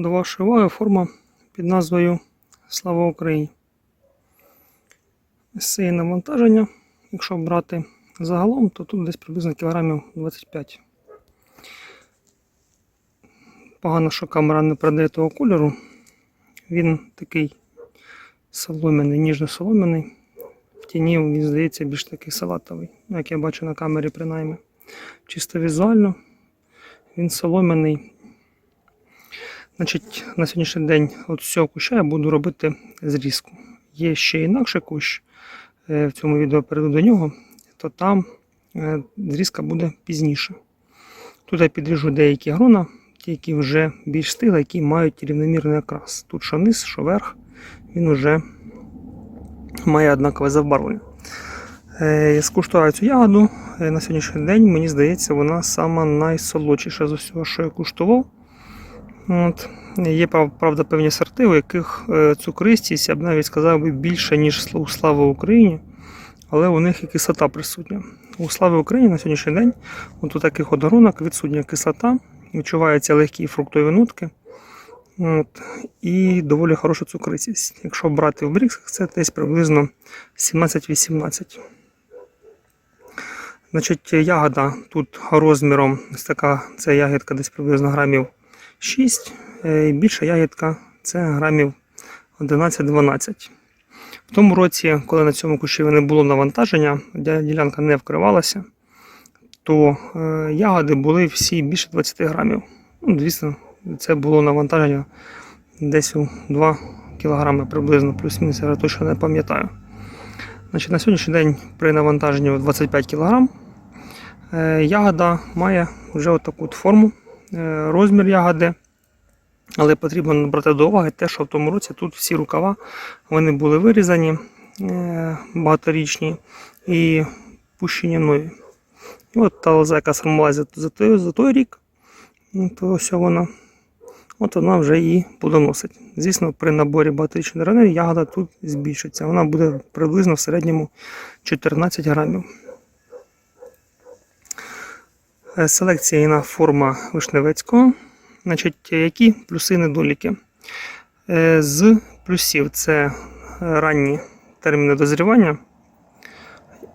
До вашої уваги форма під назвою Слава Україні. Це є навантаження. Якщо брати загалом, то тут десь приблизно кілограмів 25. Погано, що камера не передає того кольору. Він такий солом'яний, ніжно-солом'яний. В тіні він здається більш такий салатовий, ну, як я бачу на камері, принаймні. Чисто візуально він солом'яний. Значить, на сьогоднішній день от з цього куща я буду робити зрізку. Є ще інакший кущ, е, в цьому відео перейду до нього, то там е, зрізка буде пізніше. Тут я підріжу деякі грона, ті, які вже більш стигли, які мають рівномірний окрас. Тут що низ, що верх, він вже має однакове забарвлення. Е, Я скуштував цю ягоду. На сьогоднішній день, мені здається, вона найсолодшіша з усього, що я куштував. От. Є правда певні сорти, у яких е, цукристість, я б навіть сказав би, більше, ніж у Слави Україні, але у них і кислота присутня. У Слави Україні на сьогоднішній день от у таких от гронок відсутня кислота, відчуваються легкі фруктові нотки. От, і доволі хороша цукристість. Якщо брати в бріксах, це десь приблизно 17-18. Значить, ягода тут розміром, ось ягідка десь приблизно грамів 6, е, і більша ягідка це грамів 11-12. В тому році, коли на цьому кущі не було навантаження, ділянка не вкривалася, то е, ягоди були всі більше 20 грамів. Ну, звісно, це було навантаження десь у 2 кг приблизно, плюс-мінус, я точно не пам'ятаю. Значить, на сьогоднішній день при навантаженні 25 кг е, ягода має вже таку от форму, розмір ягоди. Але потрібно брати до уваги те, що в тому році тут всі рукава вони були вирізані е, багаторічні і пущені нові. І от та лоза, яка сформувалася за той, за той рік, ну, то ось вона. От вона вже її плодоносить. Звісно, при наборі багаторічної деревини ягода тут збільшиться. Вона буде приблизно в середньому 14 грамів. Е, Селекційна форма вишневецького. Значить, які плюси і недоліки? Е, З плюсів це ранні терміни дозрівання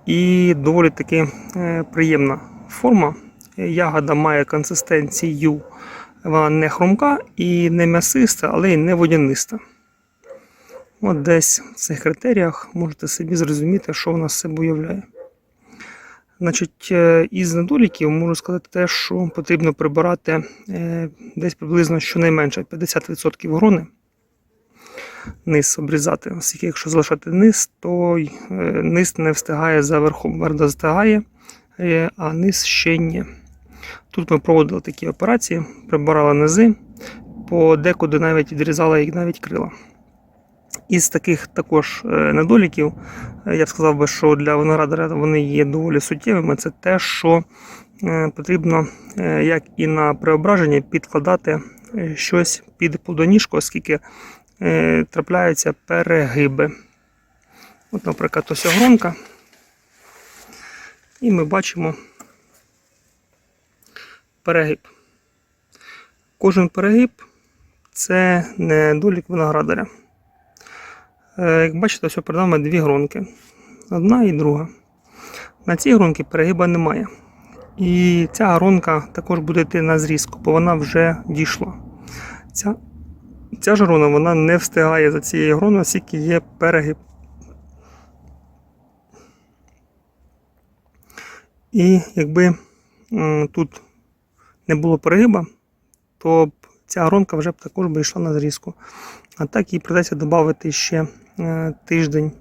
і доволі таки е, приємна форма. Ягода має консистенцію, вона не хрумка і не м'ясиста, але й не водяниста. От десь в цих критеріях можете собі зрозуміти, що вона з себе уявляє. Значить, е, із недоліків можу сказати те, що потрібно прибирати е, десь приблизно щонайменше 50% грони. Низ обрізати, оскільки якщо залишати низ, то е, низ не встигає за верхом. Верх достигає, е, а низ ще ні. Тут ми проводили такі операції, прибирали низи, подекуди навіть відрізали їх навіть крила. Із таких також е, недоліків, е, я б сказав би, що для виноградаря вони є доволі суттєвими. Це те, що е, потрібно, як і на преображенні, підкладати щось під плодоніжку, оскільки трапляються перегиби. От, наприклад, ось огромка. І ми бачимо перегиб. Кожен перегиб це недолік виноградаря. Е, Як бачите, ось перед нами дві гронки. Одна і друга. На цій гронці перегиба немає. І ця гронка також буде йти на зрізку, бо вона вже дійшла. Ця, ця ж грона вона не встигає за цією гроною, оскільки є перегиб. І якби тут не було перегиба, то ця гронка вже б також би йшла на зрізку. А так їй придеться додати ще е, тиждень,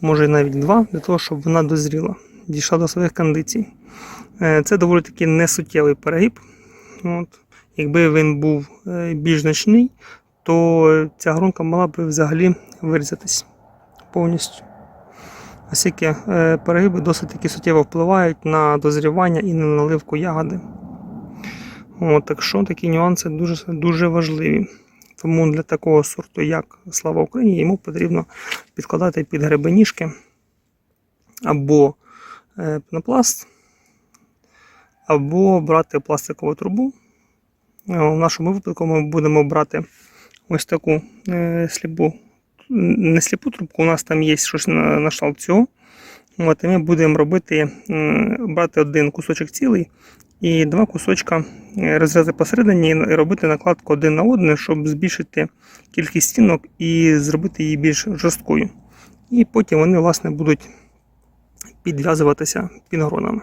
може навіть два, для того, щоб вона дозріла, дійшла до своїх кондицій. Е, Це доволі таки несуттєвий перегиб. От. Якби він був е, більш значний, то ця гронка мала б взагалі вирізатись повністю. Оскільки перегиби досить таки суттєво впливають на дозрівання і на наливку ягоди. От, так що такі нюанси дуже, дуже важливі. Тому для такого сорту, як Слава Україні, йому потрібно підкладати під гребеніжки або е, пенопласт, або брати пластикову трубу, Е, В нашому випадку ми будемо брати ось таку е, сліпу, не сліпу трубку, у нас там є щось на, на цього. От, і ми будемо робити, брати один кусочок цілий і два кусочка е, розрязи посередині і робити накладку один на один, щоб збільшити кількість стінок і зробити її більш жорсткою. І потім вони, власне, будуть підв'язуватися пінгронами.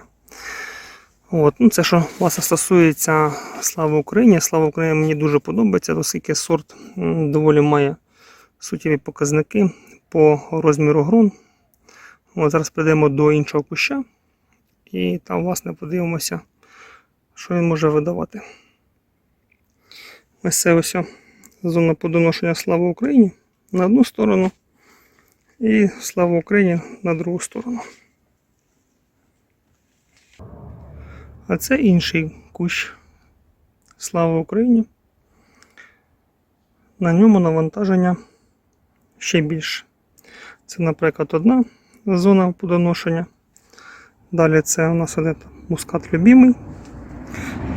От, ну це що власне стосується Слава Україні. Слава Україні мені дуже подобається, оскільки сорт доволі має суттєві показники по розміру грон. От, зараз прийдемо до іншого куща і там, власне, подивимося, що він може видавати. Ось це ось зона подоношення Слава Україні на одну сторону і Слава Україні на другу сторону. А це інший кущ. Слава Україні. На ньому навантаження ще більше. Це, наприклад, одна зона подоношення. Далі це у нас іде мускат любимий.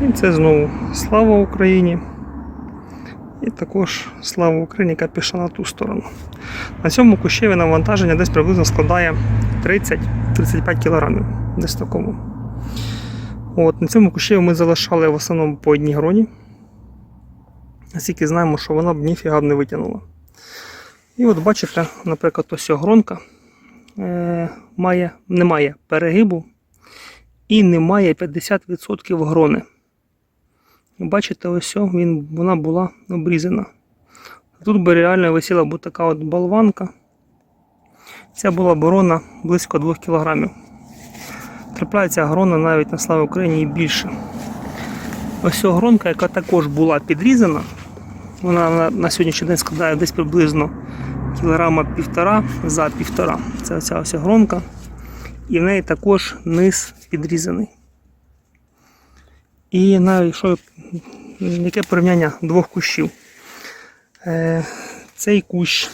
І це знову Слава Україні. І також Слава Україні, яка пішла на ту сторону. На цьому кущеві навантаження десь приблизно складає 30-35 кг. Десь такому. От, на цьому кущеві ми залишали в основному по одній гроні. Наскільки знаємо, що вона б ніфіга б не витягнула. І от бачите, наприклад, ось гронка е, має, не має перегибу і не має 50% грони. Бачите, ось він, вона була обрізана. Тут би реально висіла б така от болванка. Ця була борона близько 2 кг. Трапляється грона навіть на славі Україні і більше. Ось гронка, яка також була підрізана, вона на, на сьогоднішній день складає десь приблизно кілограма півтора за півтора. Це оця ось гронка. І в неї також низ підрізаний. І навіть що, яке порівняння двох кущів. Е, цей кущ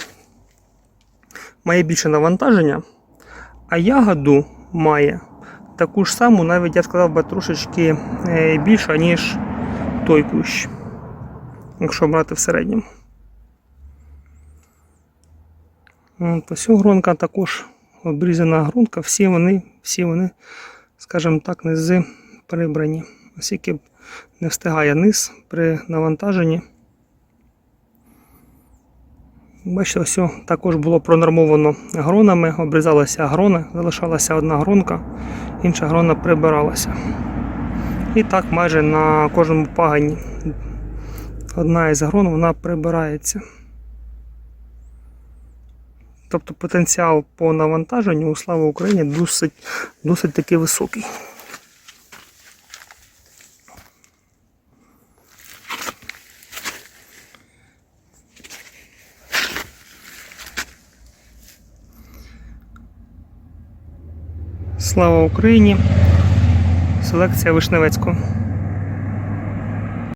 має більше навантаження, а ягоду має таку ж саму, навіть я сказав би трошечки е, більша, ніж той кущ, якщо брати в середньому. Ось гронка також обрізана грунтка, всі вони, всі вони, скажімо так, низи прибрані. Оскільки не встигає низ при навантаженні. Бачите, ось також було пронормовано гронами, обрізалася грона, залишалася одна гронка, інша грона прибиралася. І так майже на кожному пагані одна із грон вона прибирається. Тобто потенціал по навантаженню у Слава Україні досить, досить таки високий. Слава Україні! Селекція Вишневецького.